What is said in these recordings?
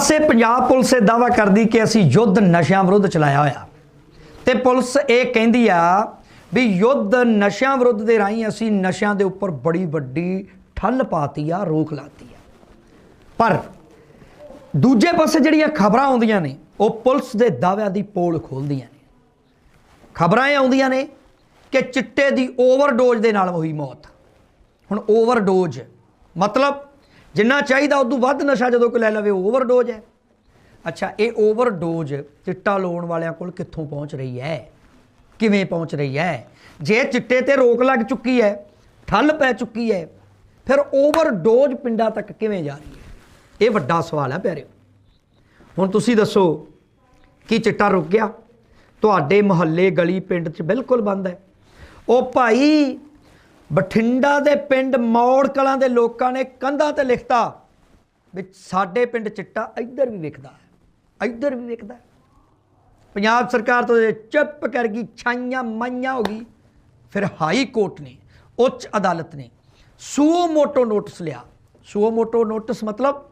ਪਾਸੇ ਪੰਜਾਬ ਪੁਲਿਸ ਇਹ ਦਾਵਾ ਕਰਦੀ ਕਿ ਅਸੀਂ ਯੁੱਧ ਨਸ਼ਿਆਂ ਵਿਰੁੱਧ ਚਲਾਇਆ ਹੋਇਆ। ਤੇ ਪੁਲਿਸ ਇਹ ਕਹਿੰਦੀ ਆ ਵੀ ਯੁੱਧ ਨਸ਼ਿਆਂ ਵਿਰੁੱਧ ਦੇ ਰਾਹੀਂ ਅਸੀਂ ਨਸ਼ਿਆਂ ਦੇ ਉੱਪਰ ਬੜੀ ਵੱਡੀ ਠੱਲ ਪਾਤੀ ਆ, ਰੋਕ ਲਾਤੀ ਆ। ਪਰ ਦੂਜੇ ਪਾਸੇ ਜਿਹੜੀਆਂ ਖਬਰਾਂ ਆਉਂਦੀਆਂ ਨੇ, ਉਹ ਪੁਲਿਸ ਦੇ ਦਾਅਵਿਆਂ ਦੀ ਪੋਲ ਖੋਲਦੀਆਂ ਨੇ। ਖਬਰਾਂ ਇਹ ਆਉਂਦੀਆਂ ਨੇ ਕਿ ਚਿੱਟੇ ਦੀ ਓਵਰਡੋਜ਼ ਦੇ ਨਾਲ ਹੋਈ ਮੌਤ। ਹੁਣ ਓਵਰਡੋਜ਼ ਮਤਲਬ ਜਿੰਨਾ ਚਾਹੀਦਾ, ਉਦੋਂ ਵੱਧ ਨਸ਼ਾ ਜਦੋਂ ਕੋਈ ਲੈ ਲਵੇ ਓਵਰਡੋਜ਼ ਹੈ। ਅੱਛਾ, ਇਹ ਓਵਰਡੋਜ਼ ਚਿੱਟਾ ਲਾਉਣ ਵਾਲਿਆਂ ਕੋਲ ਕਿੱਥੋਂ ਪਹੁੰਚ ਰਹੀ ਹੈ? ਕਿਵੇਂ ਪਹੁੰਚ ਰਹੀ ਹੈ? ਜੇ ਚਿੱਟੇ ਤੇ ਰੋਕ ਲੱਗ ਚੁੱਕੀ ਹੈ, ਠੱਲ ਪੈ ਚੁੱਕੀ ਹੈ, ਫਿਰ ਓਵਰਡੋਜ਼ ਪਿੰਡਾਂ ਤੱਕ ਕਿਵੇਂ ਜਾ ਰਹੀ ਹੈ? ਇਹ ਵੱਡਾ ਸਵਾਲ ਹੈ ਪਿਆਰਿਓ। ਹੁਣ ਤੁਸੀਂ ਦੱਸੋ ਕੀ ਚਿੱਟਾ ਰੁਕ ਗਿਆ, ਤੁਹਾਡੇ ਮੁਹੱਲੇ ਗਲੀ ਪਿੰਡ 'ਚ ਬਿਲਕੁਲ ਬੰਦ ਹੈ। ਉਹ ਭਾਈ ਬਠਿੰਡਾ ਦੇ ਪਿੰਡ ਮੌੜ ਕਲਾਂ ਦੇ ਲੋਕਾਂ ਨੇ ਕੰਧਾਂ ਤੇ ਲਿਖਤਾ ਵੀ ਸਾਡੇ ਪਿੰਡ ਚਿੱਟਾ ਇੱਧਰ ਵੀ ਵਿਕਦਾ ਹੈ, ਇੱਧਰ ਵੀ ਵਿਕਦਾ ਹੈ। ਪੰਜਾਬ ਸਰਕਾਰ ਤੋਂ ਚੁੱਪ ਕਰ ਗਈ, ਛਾਈਆਂ ਮਾਈਆਂ ਹੋ ਗਈ। ਫਿਰ ਹਾਈ ਕੋਰਟ ਨੇ, ਉੱਚ ਅਦਾਲਤ ਨੇ ਸੂਓ ਮੋਟੋ ਨੋਟਿਸ ਲਿਆ। ਸੂਓ ਮੋਟੋ ਨੋਟਿਸ ਮਤਲਬ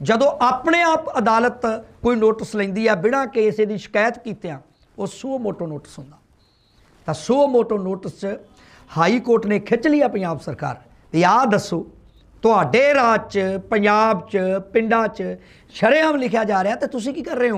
ਜਦੋਂ ਆਪਣੇ ਆਪ ਅਦਾਲਤ ਕੋਈ ਨੋਟਿਸ ਲੈਂਦੀ ਆ, ਬਿਨਾਂ ਕਿਸੇ ਦੀ ਸ਼ਿਕਾਇਤ ਕੀਤਿਆਂ, ਉਹ ਸੂਓ ਮੋਟੋ ਨੋਟਿਸ ਹੁੰਦਾ। ਤਾਂ ਸੂਓ ਮੋਟੋ ਨੋਟਿਸ 'ਚ ਹਾਈ ਕੋਰਟ ਨੇ ਖਿੱਚ ਲਿਆ ਪੰਜਾਬ ਸਰਕਾਰ। ਵੀ ਆਹ ਦੱਸੋ, ਤੁਹਾਡੇ ਰਾਜ 'ਚ, ਪੰਜਾਬ 'ਚ, ਪਿੰਡਾਂ 'ਚ ਸ਼ਰੇਆਮ ਲਿਖਿਆ ਜਾ ਰਿਹਾ ਤੇ ਤੁਸੀਂ ਕੀ ਕਰ ਰਹੇ ਹੋ?